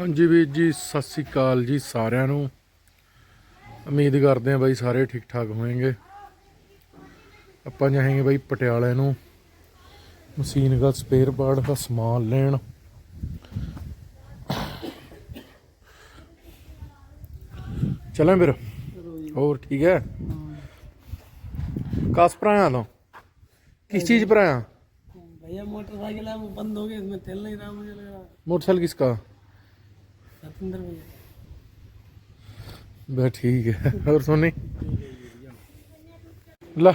ਹਾਂਜੀ ਵੀਰ ਜੀ ਸਤਿ ਸ੍ਰੀ ਅਕਾਲ ਜੀ ਸਾਰਿਆਂ ਨੂੰ ਉਮੀਦ ਕਰਦੇ ਹਾਂ ਬਾਈ ਸਾਰੇ ਠੀਕ ਠਾਕ ਹੋਣਗੇ ਆਪਾਂ ਜਾਵਾਂਗੇ ਬਾਈ ਪਟਿਆਲੇ ਨੂੰ ਮਸ਼ੀਨ ਦਾ ਸਪੇਅਰ ਪਾਰਟ ਦਾ ਸਮਾਨ ਲੈਣ ਚਲਾਂ ਵੀਰ ਹੋਰ ਠੀਕ ਹੈ ਕਸ ਭਰਾਇਆ ਤੋਂ किस चीज पर आया भैया मोटरसाइकिल है वो बंद हो गई इसमें तेल नहीं रहा मुझे लग रहा मोटरसाइकिल किसका सतेंद्र भैया बस ठीक है और सोनी ला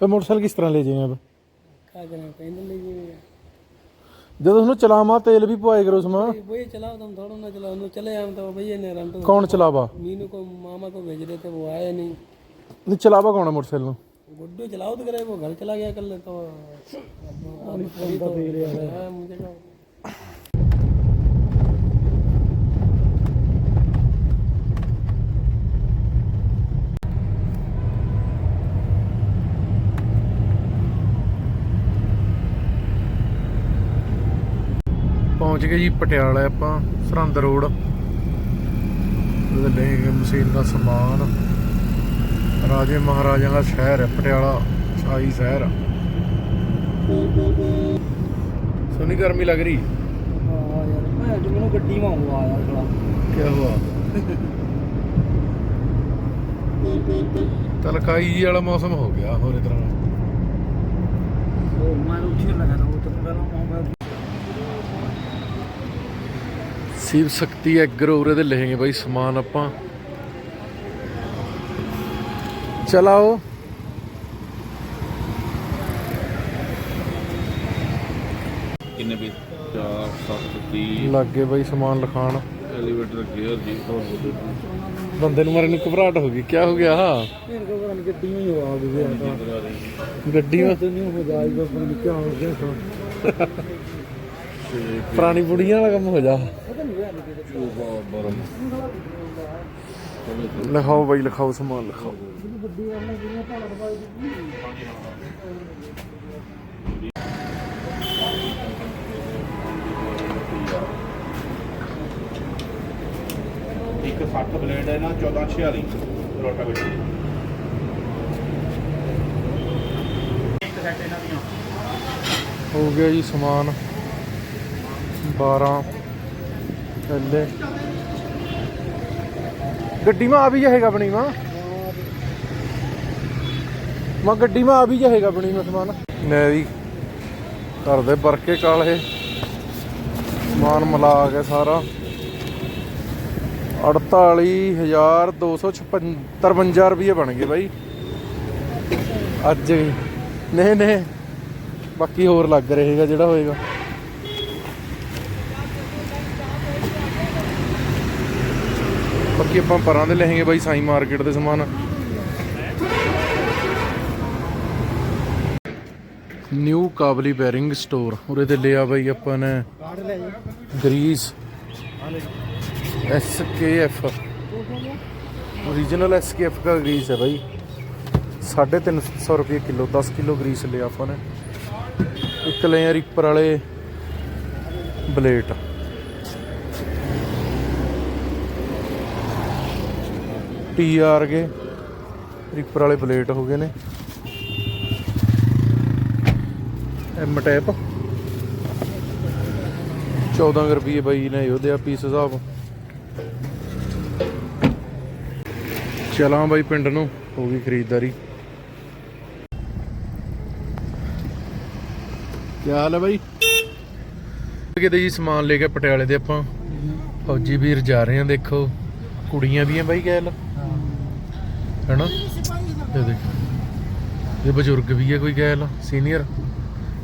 पे मोटरसाइकिल किस तरह ले जाएंगे अब क्या करें पैदल लीजिए भैया जब उसने चलावा तेल भी पवाए करो उसमें वही चलाओ तुम थोड़ा ना चलाओ हम तो चले हम तो भैया ने हम तो कौन चलावा मीनू को मामा को भेज रहे थे वो आया नहीं नहीं चलावा कौन है मोटरसाइकिल गुड्डू चलाओ तो करे वो घर चला गया कल तो अब- अब अभी तो हाँ, मुझे क्या ਪਹੁੰਚ ਗਏ ਜੀ ਪਟਿਆਲਾ ਆਪਾਂ ਸਰਹੰਦ ਰੋਡ। ਉਹਦੇ ਲਈ ਮਸ਼ੀਨ ਦਾ ਸਮਾਨ। ਰਾਜੇ ਮਹਾਰਾਜਿਆਂ ਦਾ ਸ਼ਹਿਰ ਹੈ ਪਟਿਆਲਾ ਸ਼ਾਹੀ ਸ਼ਹਿਰ। ਸੋਨੀ ਗਰਮੀ ਲੱਗ ਰਹੀ? ਹਾਂ ਯਾਰ ਮੈਂ ਅੱਜ ਮੈਨੂੰ ਗੱਡੀ ਮਾਂ ਹੁਆ ਯਾਰ ਥੋੜਾ ਕੀ ਤਲਕਾਈ ਵਾਲਾ ਮੌਸਮ ਹੋ ਗਿਆ ਹੋਰ ਇਧਰ। ਉਹ ਮੈਂ ਉੱਥੇ ਲਗਾ ਉਹ ਤਾਂ ਪਹਿਲਾਂ ਮੈਂ शिव शक्ति एग्रो उरे ਦੇ ਲਹੇਗੇ ਬਾਈ ਸਮਾਨ ਆਪਾਂ ਚਲਾਓ ਕਿੰਨੇ ਵੀ 4 7 30 ਲੱਗੇ ਬਾਈ ਸਮਾਨ ਲਿਖਾਣ ਐਲੀਵੇਟਰ ਗੇਅਰ ਜੀ ਬੰਦੇ ਨੂੰ ਮਾਰੇ ਨੂੰ ਘਬਰਾਹਟ ਹੋ ਗਈ ਕੀ ਹੋ ਗਿਆ मेरे को पता नहीं गड्डी में ही हुआ गया था ਗੱਡੀ ਵਿੱਚ तो नहीं हो जाएगा पता नहीं क्या हो गया था ਪੁਰਾਣੀ ਬੁੜੀਆਂ ਵਾਲਾ ਕੰਮ ਹੋ ਜਾ। ਲਿਖਾਓ ਬਾਈ ਲਿਖਾਓ ਸਮਾਨ ਲਿਖਾਓ। ਇੱਕ 60 ਬਲੇਡ ਹੈ ਨਾ 1446 ਰੋਟਾਵੇਟਰ। ਇੱਕ ਸੈਟ ਇਹਨਾਂ ਦੀਆਂ। ਹੋ ਗਿਆ ਜੀ ਸਮਾਨ। 12 ਥੱਲੇ। ਗੱਡੀ ਮਾ ਆ ਵੀ ਜਾਏਗਾ ਆਪਣੀ ਮਾਂ। ਮਾਂ ਗੱਡੀ ਮਾ ਆ ਵੀ ਜਾਏਗਾ ਆਪਣੀ ਮਾ ਸਮਾਨ। ਲੈ ਵੀ ਕਰਦੇ ਬਰਕੇ ਕਾਲੇ ਸਮਾਨ ਮਿਲਾ ਕੇ ਸਾਰਾ। 48256 ਰੁਪਏ ਬਣ ਗਏ ਬਾਈ। ਅੱਜ ਵੀ। ਨਹੀਂ ਨਹੀਂ। ਬਾਕੀ ਹੋਰ ਲੱਗ ਰਹੇਗਾ ਜਿਹੜਾ ਹੋਏਗਾ। ਬਾਕੀ ਆਪਾਂ ਪਰਾਂ ਦੇ ਲਹਾਂਗੇ ਬਾਈ ਸਾਈ ਮਾਰਕੀਟ ਦੇ ਸਮਾਨ ਨਿਊ ਕਾਬਲੀ ਬੈਰਿੰਗ ਸਟੋਰ ਉਰੇ ਤੇ ਲਿਆ ਬਾਈ ਆਪਾਂ ਨੇ grease S K F original S K F का ग्रीस है भाई साढ़े तीन सौ रुपये किलो दस किलो ग्रीस लिया अपन एक ले आ रिपर वाले बलेट ਟੀਆਰ ਗਏ ਰੀਪਰ ਵਾਲੇ ਬਲੇਟ ਹੋ ਗਏ ਨੇ। ਐਮ ਟੈਪ 14 ਰੁਪਏ ਬਾਈ ਨੇ ਉਹਦੇ ਆ ਪੀਸ ਹਿਸਾਬ। ਚਲਾਂ ਬਾਈ ਪਿੰਡ ਨੂੰ ਹੋ ਗਈ ਖਰੀਦਦਾਰੀ। ਕੀ ਹਾਲ ਹੈ ਬਾਈ? ਕਿਤੇ ਜੀ ਸਮਾਨ ਲੈ ਕੇ ਪਟਿਆਲੇ ਦੇ ਆਪਾਂ। ਫੌਜੀ ਵੀਰ ਜਾ ਰਹੇ ਆ, ਦੇਖੋ। ਕੁੜੀਆਂ ਵੀ ਆ ਬਾਈ ਗੈਲ ਹੈਨਾ? ਇਹ ਦੇਖ। ਇਹ ਬਜ਼ੁਰਗ ਵੀ ਹੈ ਕੋਈ ਗੈਲ ਸੀਨੀਅਰ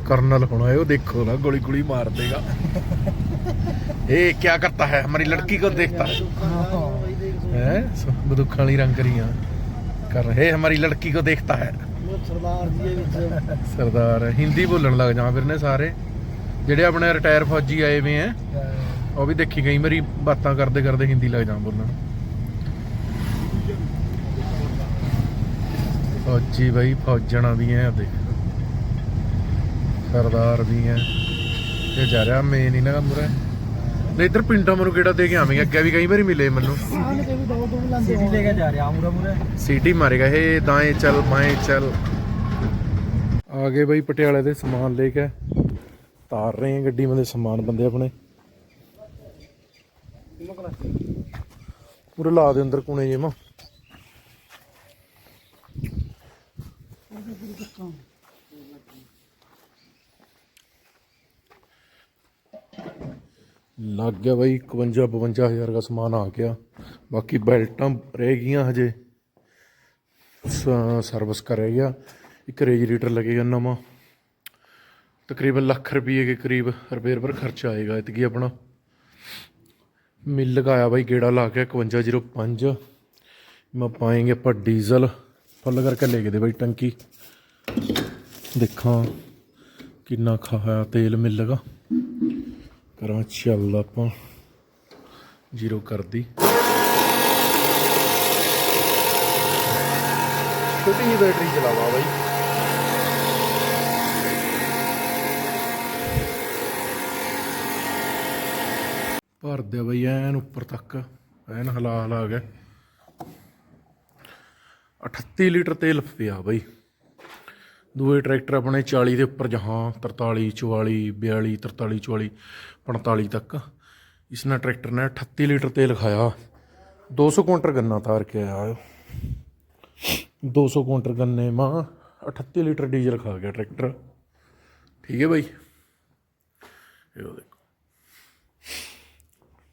ਕਰਨਲ ਹੋਣਾ ਇਹ ਦੇਖੋ ਨਾ ਗੋਲੀ ਗੋਲੀ ਮਾਰ ਦੇਗਾ। ਇਹ ਕੀ ਕਰਤਾ ਹੈ? ਹਮਾਰੀ ਲੜਕੀ ਕੋ ਦੇਖਤਾ। ਹੈ? ਹੈ ਬਦੁੱਖਾਂ ਵਾਲੀ ਰੰਗ ਕਰੀਆਂ। ਕਰ ਰਹੇ ਹਮਾਰੀ ਲੜਕੀ ਕੋ ਦੇਖਤਾ ਹੈ। ਸਰਦਾਰ ਜੀ ਵਿੱਚ ਸਰਦਾਰ ਹਿੰਦੀ ਬੋਲਣ ਲੱਗ ਜਾਂ ਫਿਰ ਨੇ ਸਾਰੇ। ਜਿਹੜੇ ਆਪਣੇ ਰਿਟਾਇਰ ਫੌਜੀ ਆਏ ਵੇ ਆ ਉਹ ਵੀ ਦੇਖੀ ਗਈ, ਮੇਰੀ ਬਾਤਾਂ ਕਰਦੇ ਕਰਦੇ ਹਿੰਦੀ ਲੱਗ ਜਾਂ ਬੋਲਣ। ਫੌਜੀ ਬਾਈ ਫੌਜਣਾ ਵੀ ਐ ਦੇਖ। ਸਰਦਾਰ ਵੀ ਐ। ਇਹ ਜਾ ਰਿਹਾ ਮੇਨ ਹੀ ਨਾ ਮੁਰੇ ਨਹੀਂ ਇੱਧਰ ਪਿੰਡਾਂ ਮਨੂੰ ਕਿਹੜਾ ਦੇ ਕੇ ਆਵੇਂਗੇ ਅੱਗੇ ਵੀ ਕਈ ਵਾਰੀ ਮਿਲੇ ਮੈਨੂੰ। ਸਿਟੀ ਲੈ ਕੇ ਜਾ ਰਿਹਾ ਮੂਰੇ ਸੀਟੀ ਮਾਰੇਗਾ ਇਹ ਚੱਲ ਬਾएं ਚੱਲ। ਆ ਗਏ ਬਈ ਪਟਿਆਲੇ ਦੇ ਸਮਾਨ ਲੈ ਕੇ। ਤਾਰ ਰਹੇ ਆ ਗੱਡੀ ਮੇ ਸਮਾਨ ਬੰਦੇ ਆਪਣੇ। ਪੂਰਾ ਲਾ ਦੇ ਅੰਦਰ ਕੋਨੇ ਜੇ ਮਾ। ਲੱਗ ਗਿਆ ਬਈ 51 52 ਹਜ਼ਾਰ ਦਾ ਸਮਾਨ ਆ ਗਿਆ। ਬਾਕੀ ਬੈਲਟਾਂ ਰਹਿ ਗਈਆਂ ਹਜੇ। ਸ- ਸਰਵਿਸ ਕਰੇਗਾ ਇੱਕ ਰੇਜੀਰੇਟਰ ਲੱਗੇਗਾ ਨਵਾਂ। ਤਕਰੀਬਨ ਲੱਖ ਰੁਪਏ ਦੇ ਕਰੀਬ ਰਿਪੇਅਰ ਪਰ ਖਰਚਾ ਆਏਗਾ ਇਤਕੀ ਆਪਣਾ। ਮਿਲ ਲਗਾਇਆ ਬਾਈ ਗੇੜਾ ਲਾ ਕੇ 5105 ਮੈਂ ਪਾਏਂਗੇ ਆਪਾਂ ਡੀਜ਼ਲ। ਫੁੱਲ ਕਰਕੇ ਲੈ ਗਏ ਦੇ ਬਾਈ ਟੰਕੀ। ਦੇਖਾਂ ਕਿੰਨਾ ਖਾਇਆ ਤੇਲ ਮਿਲੇਗਾ। ਕਰਾਂ ਚੱਲ ਆਪਾਂ। ਜ਼ੀਰੋ ਕਰਦੀ। ਛੋਟੀ ਜਿਹੀ ਬੈਟਰੀ ਚਲਾਵਾ ਬਾਈ। ਭਰ ਦੇ ਬਈ, ਐਨ ਉੱਪਰ ਤੱਕ। ਐਨ ਹਲਾ ਹਲਾ ਗਿਆ 38 ਲੀਟਰ ਤੇਲ ਪਿਆ ਬਈ। ਦੂਏ ਟਰੈਕਟਰ ਆਪਣੇ 40 ਦੇ ਉੱਪਰ ਜਹਾਂ 43 44 42 43 44 45 ਤੱਕ। ਇਸ ਨਾਲ ਟਰੈਕਟਰ ਨੇ 38 ਲੀਟਰ ਤੇਲ ਖਾਇਆ। 200 ਕੁਇੰਟਲ ਗੰਨਾ ਤਾਰ ਕੇ ਆਇਆ। 200 ਕੁਇੰਟਲ ਗੰਨੇ ਮਾਂ 38 ਲੀਟਰ ਡੀਜ਼ਲ ਖਾ ਗਿਆ ਟਰੈਕਟਰ। ਠੀਕ ਹੈ ਬਾਈ? ਇਹ ਦੇਖੋ।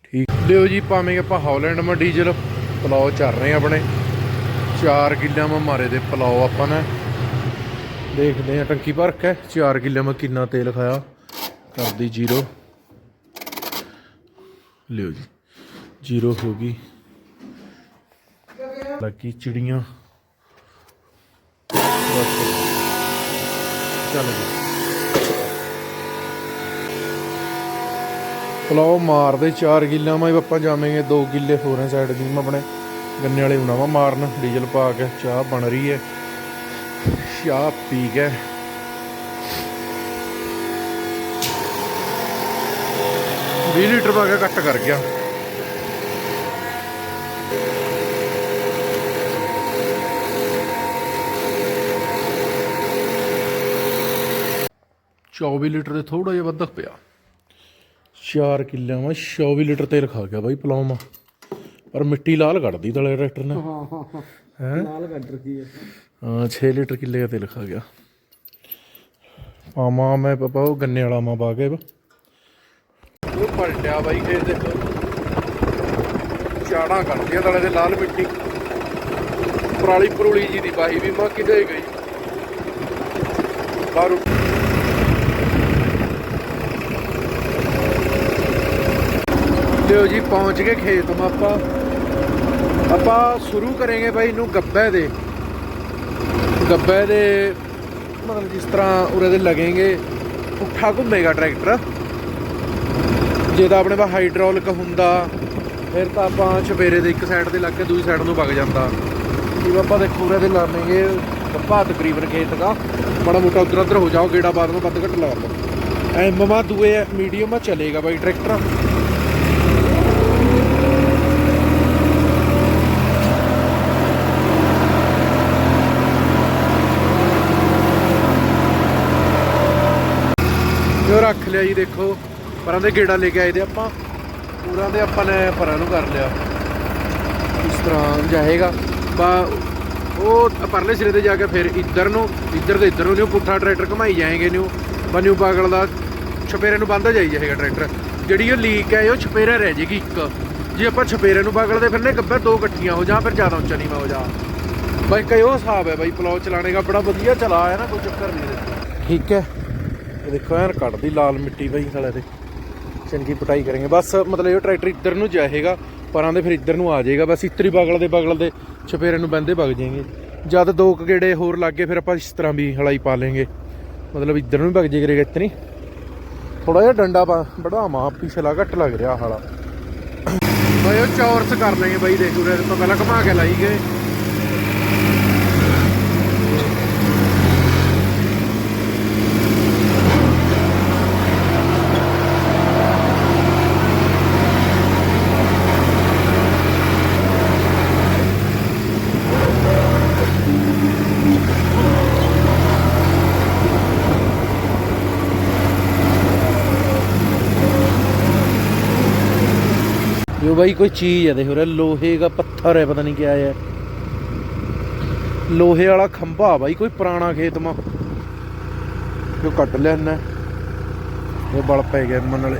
ਠੀਕ। ਦਿਓ ਜੀ, ਭਾਵੇਂ ਆਪਾਂ ਹੌਲੈਂਡ ਮਾ ਡੀਜ਼ਲ ਪਲਾਓ ਚੱਲ ਰਹੇ ਆਪਣੇ। 4 ਕਿੱਲਿਆਂ ਮਾ ਮਾਰੇ ਦੇ ਪਲਾਓ ਆਪਾਂ ਨੇ। ਦੇਖਦੇ ਆ ਟੰਕੀ ਭਰ ਕੇ 4 ਕਿੱਲਿਆਂ ਮੈਂ ਕਿੰਨਾ ਤੇਲ ਖਾਇਆ। ਕਰਦੀ ਜ਼ੀਰੋ। ਲਿਓ ਜੀ, ਜ਼ੀਰੋ ਹੋ ਗਈ। ਲੱਗੀ ਚਿੜੀਆਂ। ਚੱਲ ਗਈ ਪਲਾਓ ਮਾਰਦੇ 4 ਕਿੱਲਿਆਂ ਮਾ, ਆਪਾਂ ਜਾਵਾਂਗੇ 2 ਕਿੱਲੇ ਹੋਰ ਸਾਈਡ ਦੀ, ਮੈਂ ਆਪਣੇ ਗੰਨੇ ਵਾਲੇ ਹੁਣਾਵਾ ਮਾਰਨ। ਡੀਜ਼ਲ ਪਾ ਕੇ ਚਾਹ ਬਣ ਰਹੀ ਹੈ। ਚਾਹ ਪੀ ਕੇ ਵੀਹ ਲੀਟਰ ਪਾ ਕੇ ਕੱਟ ਕਰ ਗਿਆ। ਚੌਵੀ ਲੀਟਰ ਦੇ ਥੋੜਾ ਜਿਹਾ ਵੱਧਾ ਪਿਆ। 4 ਕਿੱਲਿਆਂ ਮਾ 24 ਲੀਟਰ ਤੇਲ ਖਾ ਗਿਆ ਬਾਈ ਪਲਾਉਮਾ ਪਰ ਮਿੱਟੀ ਲਾਲ ਕੱਢਦੀ ਤਲੇ ਟਰੈਕਟਰ ਨੇ। ਹਾਂ ਹਾਂ ਨਾਲ ਕੱਢ ਰੱਖੀ ਹਾਂ 6 ਲੀਟਰ ਕਿੱਲੇ ਦਾ ਤੇਲ ਖਾ ਗਿਆ। ਪਾਮਾ ਮੈਂ ਪਾਪਾ ਉਹ ਗੰਨੇ ਵਾਲਾ ਮਾ ਪਾ ਕੇ। ਉਹ ਪਲਟਿਆ ਬਾਈ ਖੇਤ ਦੇ ਚਾੜਾਂ ਕੱਢਦੀਆਂ ਤਲੇ ਦੇ ਲਾਲ ਮਿੱਟੀ। ਪਰਾਲੀ ਪਰੂਲੀ ਜੀ ਦੀ ਬਾਈ ਵੀ ਮਾ ਕਿਤੇ ਗਈ। ਬਾਹਰੋਂ ਲਿਓ ਜੀ ਪਹੁੰਚ ਗਏ ਖੇਤ ਮਾ ਆਪਾਂ। ਆਪਾਂ ਸ਼ੁਰੂ ਕਰਾਂਗੇ ਬਾਈ ਨੂੰ ਗੱਬੇ ਦੇ। ਗੱਬੇ ਦੇ ਮਤਲਬ ਜਿਸ ਤਰ੍ਹਾਂ ਉਰੇ ਦੇ ਲੱਗेंगे ਪੁੱਠਾ ਘੁੰਮੇਗਾ ਟਰੈਕਟਰ। ਜੇ ਤਾਂ ਆਪਣੇ ਪਾ ਹਾਈਡ੍ਰੋਲਿਕ ਹੁੰਦਾ, ਫਿਰ ਤਾਂ ਆਪਾਂ ਛਪੇਰੇ ਦੇ ਇੱਕ ਸਾਈਡ ਤੇ ਲੱਗ ਕੇ ਦੂਜੀ ਸਾਈਡ ਨੂੰ ਵਗ ਜਾਂਦਾ। ਜਿਵੇਂ ਆਪਾਂ ਦੇਖੋ ਉਰੇ ਦੇ ਲਾਵੇਂਗੇ ਗੱਬਾ ਤਕਰੀਬਨ ਖੇਤ ਦਾ। ਬੜਾ ਮੋਟਾ ਉਧਰ ਉਧਰ ਹੋ ਜਾਓ, ਗੇੜਾ ਬਾਦ ਨੂੰ ਵੱਧ ਘੱਟ ਲਾ ਲਓ ਐਮ ਮਮਾ ਦੂਏ ਮੀਡੀਅਮ ਚਲੇਗਾ ਬਾਈ ਟਰੈਕਟਰ ਜੋ ਰੱਖ ਲਿਆ ਜੀ ਦੇਖੋ। ਪਰਾਂ ਦੇ ਗੇੜਾ ਲੈ ਕੇ ਆਏ ਦੇ ਆਪਾਂ। ਪੂਰਾ ਦੇ ਆਪਾਂ ਨੇ ਪਰਾਂ ਨੂੰ ਕਰ ਲਿਆ। ਇਸ ਤਰ੍ਹਾਂ ਜਾਏਗਾ। ਬਾ, ਉਹ ਪਰਲੇ ਸਿਰੇ ਤੇ ਜਾ ਕੇ ਫਿਰ ਇੱਧਰ ਨੂੰ, ਇੱਧਰ ਤੇ ਇੱਧਰ ਨੂੰ ਨਿਊ ਪੁੱਠਾ ਟਰੈਕਟਰ ਘਮਾਈ ਜਾਏਗੇ ਨਿਊ ਬਨਿਊ ਪਾਗਲ ਦਾ ਛਪੇਰੇ ਨੂੰ ਬੰਦਾ ਜਾਈ ਜਾਏਗਾ ਟਰੈਕਟਰ। ਜਿਹੜੀ ਉਹ ਲੀਕ ਹੈ ਉਹ ਛਪੇਰਾ ਰਹਿ ਜੇਗੀ ਇੱਕ। ਜੇ ਆਪਾਂ ਛਪੇਰੇ ਨੂੰ ਪਾਗਲਦੇ ਫਿਰਨੇ, ਗੱਬੇ ਦੋ ਇਕੱਠੀਆਂ ਹੋ ਜਾ, ਫਿਰ ਜ਼ਿਆਦਾ ਉੱਚਾ ਨੀਵਾਂ ਹੋ ਜਾ। ਬਾਈ ਕਈ ਉਹ ਹਿਸਾਬ ਹੈ ਬਾਈ ਪਲਾਉ ਚਲਾਣੇ ਦਾ ਬੜਾ ਵਧੀਆ ਚਲਾ ਹੈ ਨਾ, ਕੋਈ ਚੱਕਰ ਨਹੀਂ ਠੀਕ ਹੈ। ਇਹ ਦੇਖੋ ਐਨ ਕੱਢਦੀ ਲਾਲ ਮਿੱਟੀ ਬਾਈ ਸਾਲੇ ਤੇ ਚੰਗੀ ਪਟਾਈ ਕਰਾਂਗੇ। ਬਸ ਮਤਲਬ ਇਹ ਟਰੈਕਟਰ ਇੱਧਰ ਨੂੰ ਜਾਏਗਾ, ਪਰਾਂ ਦੇ ਫਿਰ ਇੱਧਰ ਨੂੰ ਆ ਜਾਏਗਾ। ਬਸ ਇਤਰੀ ਬਗਲ ਦੇ ਬਗਲ ਦੇ ਛਪੇਰੇ ਨੂੰ ਬੰਦੇ ਵਗ ਜਾਏਗੇ। ਜਦ ਦੋ ਕੁ ਗੇੜੇ ਹੋਰ ਲੱਗੇ ਫਿਰ ਆਪਾਂ ਇਸ ਤਰ੍ਹਾਂ ਵੀ ਹਲਾਈ ਪਾ ਲੇਂਗੇ ਮਤਲਬ ਇੱਧਰ ਨੂੰ ਵੀ ਵਗ ਜੇ ਕਰੇਗਾ ਇਤਨੀ ਥੋੜਾ ਜਿਹਾ ਡੰਡਾ ਪਾ ਬੜਾਵਾਂ ਪਿਛਲਾ ਘੱਟ ਲੱਗ ਰਿਹਾ ਹਾਲਾ ਬਈ ਉਹ ਚੌਰਸ ਕਰ ਲੈਂਗੇ ਬਈ, ਦੇਖ ਉਰੇ ਤੋਂ ਪਹਿਲਾਂ ਘੁਮਾ ਕੇ ਲਾਈ ਗਏ। यो भाई कोई चीज है देखो रे लोहे का पत्थर है पता नहीं क्या है ਲੋਹੇ ਵਾਲਾ ਖੰਭਾ ਬਾਈ ਕੋਈ ਪੁਰਾਣਾ ਖੇਤ ਮਾ ਜੋ ਕੱਟ ਲਿਆ ਇਹਨੇ ਇਹ ਬਲ ਪੈ ਗਿਆ ਮਨ ਵਾਲੇ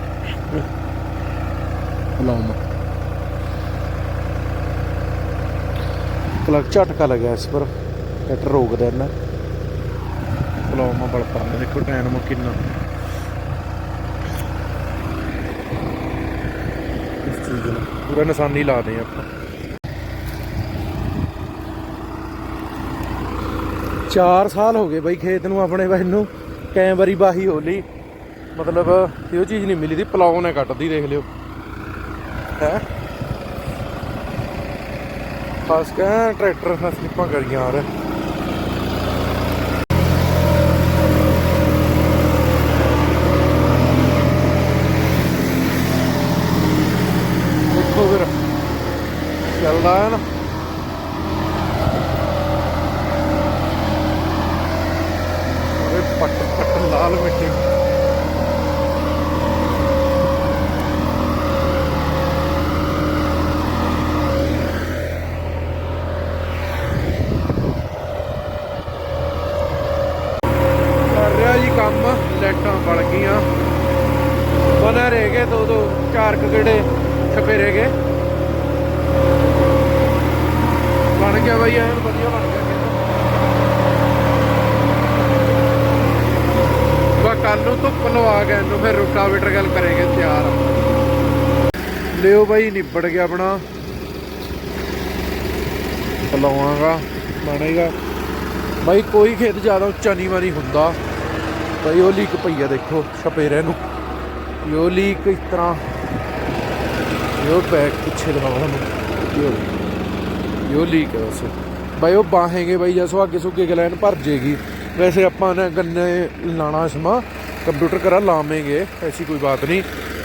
ਲਾਉਂ ਕਲਕ ਝਟਕਾ ਲੱਗਿਆ ਇਸ ਪਰ ਟਰੈਕਟਰ ਰੋਕਦਾ ਇਹਨਾਂ ਪਲਾਉਮਾ ਬਲ ਪਾਉਂਦਾ ਦੇਖੋ ਟਾਈਮ ਕਿੰਨਾ ਚੀਜ਼ ਨੂੰ ਪੂਰਾ ਨਿਸ਼ਾਨੀ ਲਾ ਦੇ ਆਪਾਂ। ਚਾਰ ਸਾਲ ਹੋ ਗਏ ਬਾਈ ਖੇਤ ਨੂੰ ਆਪਣੇ ਬਾਈ ਨੂੰ। ਕਈ ਵਾਰੀ ਬਾਹੀ ਹੋ ਲਈ ਮਤਲਬ ਇਹ ਚੀਜ਼ ਨਹੀਂ ਮਿਲੀ ਦੀ, ਪਲਾਉ ਨੇ ਕੱਟਦੀ ਦੇਖ ਲਿਓ। ਹੈ? ਖਾਸ ਟਰੈਕਟਰ ਨਾਲ ਸਲਿੱਪਾਂ ਕਰੀਆਂ ਆ ਰਿਹਾ ਦੇਖੋ ਫਿਰ ਚੱਲਦਾ ਹੈ ਨਾ ਓਏ ਪੱਟ ਪੱਟ ਲਾਲ ਮਿੱਟੀ। ਕਰ ਰਿਹਾ ਜੀ ਕੰਮ, ਲਾਈਟਾਂ ਬਲ ਗਈਆਂ। ਬਣਾ ਰਹਿ ਗਏ ਦੋ ਦੋ ਚਾਰ ਕੁ ਗੇੜੇ ਛਪੇ ਰਹਿ ਗਏ ਬਣ ਗਿਆ ਬਾਈ ਐਨ ਵਧੀਆ ਬਣ ਗਿਆ ਖੇਤ। ਬਾ ਕੱਲ ਨੂੰ ਧੁੱਪ ਲਵਾ ਕੇ ਇਹਨੂੰ ਫਿਰ ਰੋਟਾਵੇਟਰ ਗੱਲ ਕਰਾਂਗੇ, ਤਿਆਰ ਲਿਓ ਬਾਈ, ਨਿਬੜ ਗਿਆ ਆਪਣਾ। ਪਲਾਵਾਂਗਾ ਬਣੇਗਾ। ਬਾਈ, ਕੋਈ ਖੇਤ ਜ਼ਿਆਦਾ ਉੱਚਾ ਨੀਵਾਂ ਨਹੀਂ ਹੁੰਦਾ। ਬਾਈ, ਉਹ ਲੀਕ ਪਈ ਆ, ਦੇਖੋ ਛਪੇਰੇ ਨੂੰ। ਯੋ ਲੀਕ ਇਸ ਤਰ੍ਹਾਂ। ਯੋ ਬੈਕ ਪਿੱਛੇ ਦਿਖਾਓ ਤੁਹਾਨੂੰ ਯੋ ਯੋ ਲੀਕ ਹੈ ਵੈਸੇ ਬਾਈ, ਉਹ ਬਾਹੇਗੇ ਬਾਈ, ਜਾਂ ਸੁਹਾਗੇ ਸੁੱਗੇ ਗਲੈਨ ਭਰ ਜੇਗੀ। ਵੈਸੇ ਆਪਾਂ ਨੇ ਗੰਨੇ ਲਾਣਾ ਸਮਾ ਕੰਪਿਊਟਰ ਕਰਾ ਲਾਵੇਂਗੇ, ਐਸੀ ਕੋਈ ਬਾਤ ਨਹੀਂ।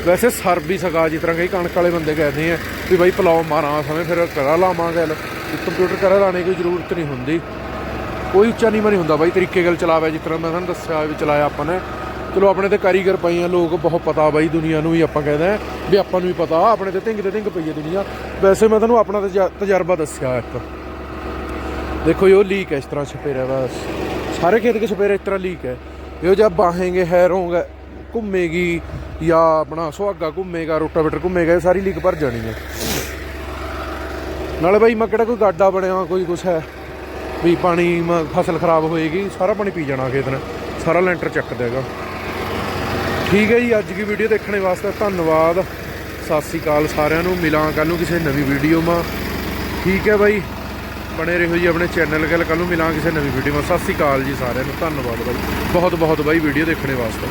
ਵੈਸੇ ਸਰ ਵੀ ਸਕਾ ਜਿਸ ਤਰ੍ਹਾਂ ਕਈ ਕਣਕ ਵਾਲੇ ਬੰਦੇ ਕਹਿੰਦੇ ਆ ਵੀ ਬਾਈ ਪਲਾਉ ਮਾਰਾਂ, ਸਮੇਂ ਫਿਰ ਕਰਾ ਲਾਵਾਂਗੇ ਕੰਪਿਊਟਰ ਕਰਾ ਲਾਣੇ ਕੋਈ ਜ਼ਰੂਰਤ ਨਹੀਂ ਹੁੰਦੀ। ਕੋਈ ਉੱਚਾ ਨਹੀਂ ਨਹੀਂ ਹੁੰਦਾ ਬਾਈ, ਤਰੀਕੇ ਗੱਲ ਚਲਾਵੇ, ਜਿਸ ਤਰ੍ਹਾਂ ਮੈਂ ਤੁਹਾਨੂੰ ਦੱਸਿਆ ਵੀ ਚਲਾਇਆ ਆਪਾਂ ਨੇ। ਚਲੋ ਆਪਣੇ ਤੇ ਕਾਰੀਗਰ ਪਏ ਆ, ਲੋਕ ਬਹੁਤ ਪਤਾ ਬਾਈ ਦੁਨੀਆ ਨੂੰ ਵੀ ਆਪਾਂ ਕਹਿੰਦੇ ਆ ਵੀ ਆਪਾਂ ਨੂੰ ਵੀ ਪਤਾ, ਆਪਣੇ ਤੇ ਢਿੰਗ ਤੇ ਢਿੰਗ ਪਈ ਹੈ ਦੁਨੀਆ। ਵੈਸੇ ਮੈਂ ਤੁਹਾਨੂੰ ਆਪਣਾ ਤਜਰਬਾ ਦੱਸਿਆ ਇੱਕ। ਦੇਖੋ ਇਹ ਉਹ ਲੀਕ ਇਸ ਤਰ੍ਹਾਂ ਛਪੇਰਾ ਬਸ ਸਾਰੇ ਖੇਤ ਕੇ ਛਪੇਰਾ ਇਸ ਤਰ੍ਹਾਂ ਲੀਕ ਹੈ। ਇਹ ਜਦ ਬਾਹੇਂਗੇ, ਹੈਰੋਂਗੇ, ਘੁੰਮੇਗੀ, ਜਾਂ ਆਪਣਾ ਸੁਹਾਗਾ ਘੁੰਮੇਗਾ, ਰੋਟਾਵੇਟਰ ਘੁੰਮੇਗਾ, ਇਹ ਸਾਰੀ ਲੀਕ ਭਰ ਜਾਣੀ ਹੈ। ਨਾਲੇ ਬਾਈ, ਮੈਂ ਕਿਹੜਾ ਕੋਈ ਗਾਡਾ ਬਣਿਆ, ਕੋਈ ਕੁਛ ਹੈ? ਵੀ ਪਾਣੀ ਫਸਲ ਖਰਾਬ ਹੋਏਗੀ, ਸਾਰਾ ਪਾਣੀ ਪੀ ਜਾਣਾ ਖੇਤ ਨੇ। ਸਾਰਾ ਲੈਂਟਰ ਚੱਕ ਦੇਗਾ ਠੀਕ ਹੈ ਜੀ, ਅੱਜ ਦੀ ਵੀਡੀਓ ਦੇਖਣ ਵਾਸਤੇ ਧੰਨਵਾਦ। ਸਤਿ ਸ੍ਰੀ ਅਕਾਲ ਸਾਰਿਆਂ ਨੂੰ, ਮਿਲਾਂ ਕੱਲ ਨੂੰ ਕਿਸੇ ਨਵੀਂ ਵੀਡੀਓ ਮਾ। ਠੀਕ ਹੈ ਬਾਈ, ਬਣੇ ਰਹੋ ਜੀ ਆਪਣੇ ਚੈਨਲ ਗੱਲ ਕੱਲ ਨੂੰ ਮਿਲਾਂ ਕਿਸੇ ਨਵੀਂ ਵੀਡੀਓ ਮਾ। ਸਤਿ ਸ੍ਰੀ ਅਕਾਲ ਜੀ ਸਾਰਿਆਂ ਨੂੰ, ਧੰਨਵਾਦ ਬਾਈ। ਬਹੁਤ ਬਹੁਤ ਬਾਈ ਵੀਡੀਓ ਦੇਖਣ ਵਾਸਤੇ।